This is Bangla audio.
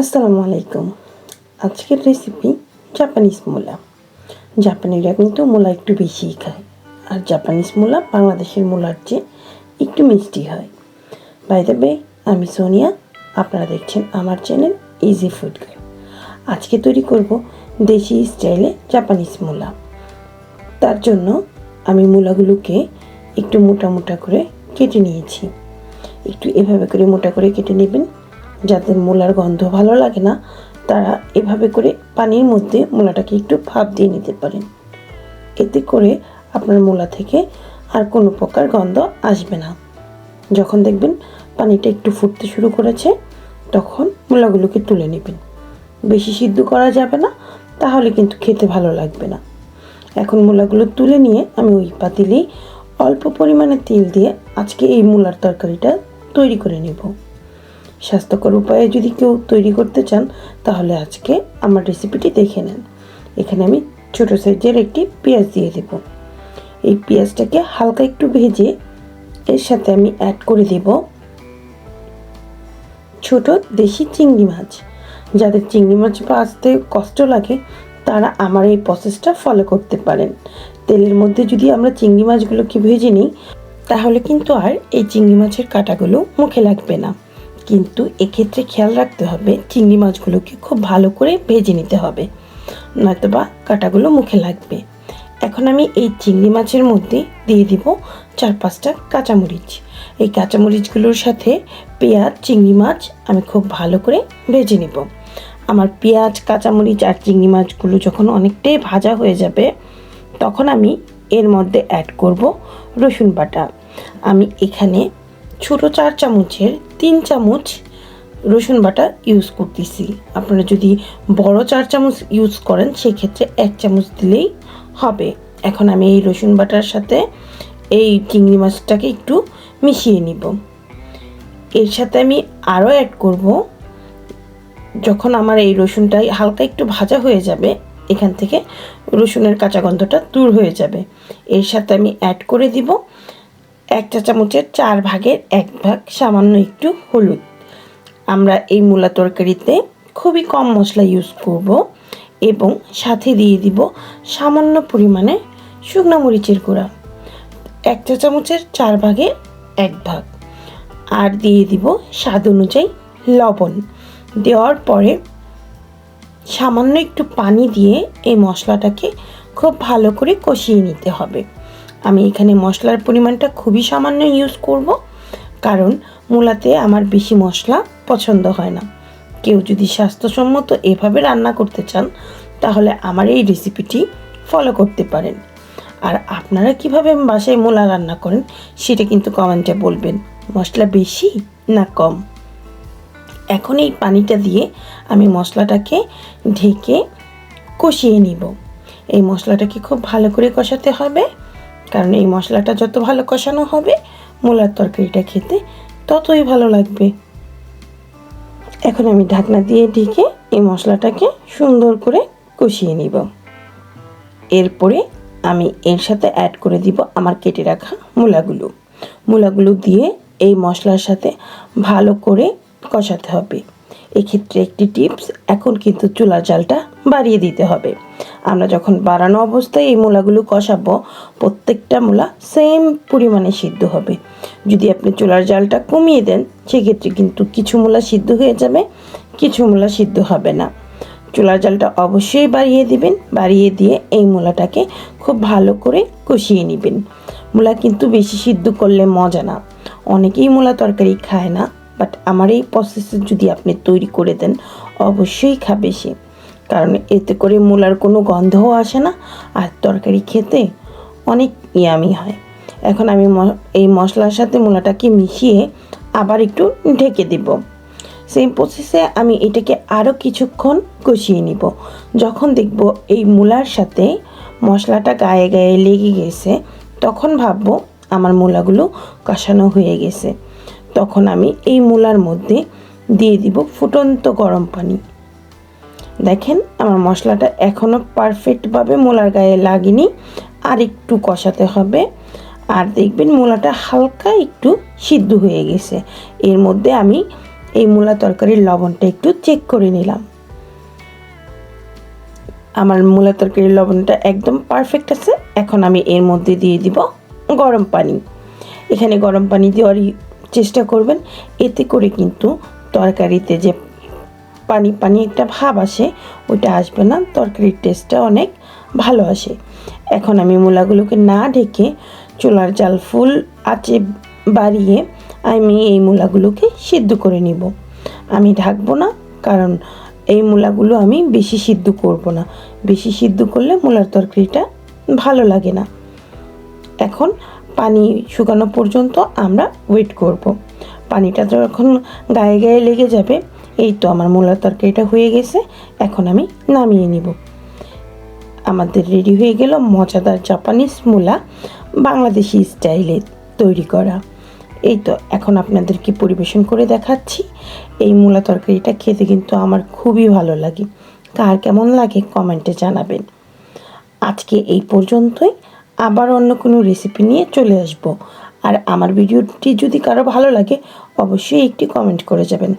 আসসালামু আলাইকুম আজকের রেসিপি জাপানিজ মূলা। জাপানিরা কিন্তু মূলা একটু বেশিই খায়। আর জাপানিজ মূলা বাংলাদেশের মূলার চেয়ে একটু মিষ্টি হয়। বাই বে আমি সোনিয়া, আপনারা দেখছেন আমার চ্যানেল ইজি ফুড গার্ল আজকে তৈরি করব দেশি স্টাইলে জাপানিজ মূলা। তার জন্য আমি মূলাগুলোকে একটু মোটা মোটা করে কেটে নিয়েছি। একটু এভাবে করে মোটা করে কেটে নেবেন। যাদের মূলার গন্ধ ভালো লাগে না, তারা এভাবে করে পানির মধ্যে মূলাটাকে একটু ভাপ দিয়ে নিতে পারেন। এতে করে আপনার মূলা থেকে আর কোনো প্রকার গন্ধ আসবে না। যখন দেখবেন পানিটা একটু ফুটতে শুরু করেছে, তখন মূলাগুলোকে তুলে নেবেন। বেশি সিদ্ধ করা যাবে না, তাহলে কিন্তু খেতে ভালো লাগবে না। এখন মূলাগুলো তুলে নিয়ে আমি ওই পাতিলেই অল্প পরিমাণে তেল দিয়ে আজকে এই মূলার তরকারিটা তৈরি করে নেব। স্বাস্থ্যকর উপায়ে যদি কেউ তৈরি করতে চান, তাহলে আজকে আমার রেসিপিটি দেখে নেন। এখানে আমি ছোটো সাইজের একটি পেঁয়াজ দিয়ে দেব। এই পেঁয়াজটাকে হালকা একটু ভেজে এর সাথে আমি অ্যাড করে দেব ছোট দেশি চিংড়ি মাছ। যাদের চিংড়ি মাছ ভাজতে কষ্ট লাগে, তারা আমার এই প্রসেসটা ফলো করতে পারেন। তেলের মধ্যে যদি আমরা চিংড়ি মাছগুলোকে ভেজে নিই, তাহলে কিন্তু আর এই চিংড়ি মাছের কাঁটাগুলো মুখে লাগবে না। কিন্তু এক্ষেত্রে খেয়াল রাখতে হবে চিংড়ি মাছগুলোকে খুব ভালো করে ভেজে নিতে হবে। নয়তোবা কাঁটাগুলো মুখে লাগবে। এখন আমি এই চিংড়ি মাছের মধ্যে দিয়ে দিব চার পাঁচটা কাঁচামরিচ। এই কাঁচামরিচগুলোর সাথে পেঁয়াজ, চিংড়ি মাছ আমি খুব ভালো করে ভেজে নেব। আমার পেঁয়াজ, কাঁচামরিচ আর চিংড়ি মাছগুলো যখন অনেকটাই ভাজা হয়ে যাবে, তখন আমি এর মধ্যে অ্যাড করব রসুন বাটা। আমি এখানে ছোট চার চামচের তিন চামচ রসুন বাটা ইউজ করতেছি। আপনারা যদি বড় চার চামচ ইউজ করেন, সেক্ষেত্রে এক চামচ দিলেই হবে। এখন আমি এই রসুন বাটার সাথে এই চিংড়ি মাছটাকে একটু মিশিয়ে নিব। এর সাথে আমি আরও অ্যাড করব। যখন আমার এই রসুনটাই হালকা একটু ভাজা হয়ে যাবে, এখান থেকে রসুনের কাঁচা গন্ধটা দূর হয়ে যাবে। এর সাথে আমি অ্যাড করে দিব। এক চা চামচের চার ভাগের এক ভাগ সামান্য একটু হলুদ। আমরা এই মূলা তরকারিতে খুবই কম মশলা ইউজ করব এবং সাথে দিয়ে দিব সামান্য পরিমাণে শুকনো মরিচের গুঁড়া। এক চা চামচের চার ভাগের এক ভাগ। আর দিয়ে দিব স্বাদ অনুযায়ী লবণ। দেওয়ার পরে সামান্য একটু পানি দিয়ে এই মশলাটাকে খুব ভালো করে কষিয়ে নিতে হবে। আমি এখানে মশলার পরিমাণটা খুবই সামান্য ইউজ করব, কারণ মূলাতে আমার বেশি মশলা পছন্দ হয় না। কেউ যদি স্বাস্থ্যসম্মত এভাবে রান্না করতে চান, তাহলে আমার এই রেসিপিটি ফলো করতে পারেন। আর আপনারা কীভাবে বাসায় মূলা রান্না করেন, সেটা কিন্তু কমেন্টে বলবেন, মশলা বেশি না কম? এখন এই পানিটা দিয়ে আমি মশলাটাকে ঢেকে কষিয়ে নিব। এই মশলাটাকে খুব ভালো করে কষাতে হবে। কারণ এই মশলাটা যত ভালো কষানো হবে, মূলার তরকারিটা খেতে ততই ভালো লাগবে। এখন আমি ঢাকনা দিয়ে ঢেকে এই মশলাটাকে সুন্দর করে কষিয়ে নিব। এরপরে আমি এর সাথে অ্যাড করে দিব আমার কেটে রাখা মূলাগুলো। মূলাগুলো দিয়ে এই মশলার সাথে ভালো করে কষাতে হবে। এক্ষেত্রে একটি টিপস, এখন কিন্তু চুলার জালটা বাড়িয়ে দিতে হবে। আমরা যখন বাড়ানো অবস্থায় এই মূলাগুলো কষাবো, প্রত্যেকটা মূলা সেম পরিমাণে সিদ্ধ হবে। যদি আপনি চুলার জালটা কমিয়ে দেন, সেক্ষেত্রে কিন্তু কিছু মূলা সিদ্ধ হয়ে যাবে, কিছু মূলা সিদ্ধ হবে না। চুলার জালটা অবশ্যই বাড়িয়ে দিবেন, বাড়িয়ে দিয়ে এই মূলাটাকে খুব ভালো করে কষিয়ে নেবেন। মূলা কিন্তু বেশি সিদ্ধ করলে মজা না। অনেকেই মূলা তরকারি খায় না বাট আমার এই প্রসেসে যদি আপনি তৈরি করে দেন, অবশ্যই খাবে সে। কারণ এতে করে মূলার কোনো গন্ধও আসে না, আর তরকারি খেতে অনেক ইয়ামি হয়। এখন আমি এই মশলার সাথে মূলাটাকে মিশিয়ে আবার একটু ঢেকে দেব। সেম প্রসেসে আমি এটাকে আরও কিছুক্ষণ কষিয়ে নিব। যখন দেখব এই মূলার সাথে মশলাটা গায়ে গায়ে লেগে গেছে, তখন ভাববো আমার মূলাগুলো কষানো হয়ে গেছে। তখন আমি এই মূলার মধ্যে দিয়ে দিব ফুটন্ত গরম পানি। দেখেন, আমার মশলাটা এখনও পারফেক্টভাবে মূলার গায়ে লাগেনি, আর একটু কষাতে হবে। আর দেখবেন, মূলাটা হালকা একটু সিদ্ধ হয়ে গেছে। এর মধ্যে আমি এই মূলা তরকারির লবণটা একটু চেক করে নিলাম। আমার মূলা তরকারির লবণটা একদম পারফেক্ট আছে। এখন আমি এর মধ্যে দিয়ে দিব গরম পানি। এখানে গরম পানি দেওয়ারই চেষ্টা করবেন। এতে করে কিন্তু তরকারিতে যে পানি পানি একটা ভাব আসে, ওইটা আসবে না। তরকারির টেস্টটা অনেক ভালো আসে। এখন আমি মূলাগুলোকে না ঢেকে চুলার জাল ফুল আঁচে বাড়িয়ে আমি এই মূলাগুলোকে সিদ্ধ করে নিব। আমি ঢাকবো না, কারণ এই মূলাগুলো আমি বেশি সিদ্ধ করব না। বেশি সিদ্ধ করলে মূলার তরকারিটা ভালো লাগে না। এখন পানি শুকানো পর্যন্ত আমরা ওয়েট করব। পানিটা যখন গায়ে গায়ে লেগে যাবে। এই তো আমার মূলার তরকারিটা হয়ে গেছে। এখন আমি নামিয়ে নিব। আমাদের রেডি হয়ে গেল মজাদার জাপানিজ মূলা, বাংলাদেশি স্টাইলে তৈরি করা। এই তো এখন আপনাদেরকে পরিবেশন করে দেখাচ্ছি। এই মূলা তরকারিটা খেতে কিন্তু আমার খুবই ভালো লাগে। কার কেমন লাগে কমেন্টে জানাবেন। আজকে এই পর্যন্তই। আবার অন্য কোনো রেসিপি নিয়ে চলে আসব। আর আমার ভিডিওটি যদি কারও ভালো লাগে, অবশ্যই একটি কমেন্ট করে যাবেন।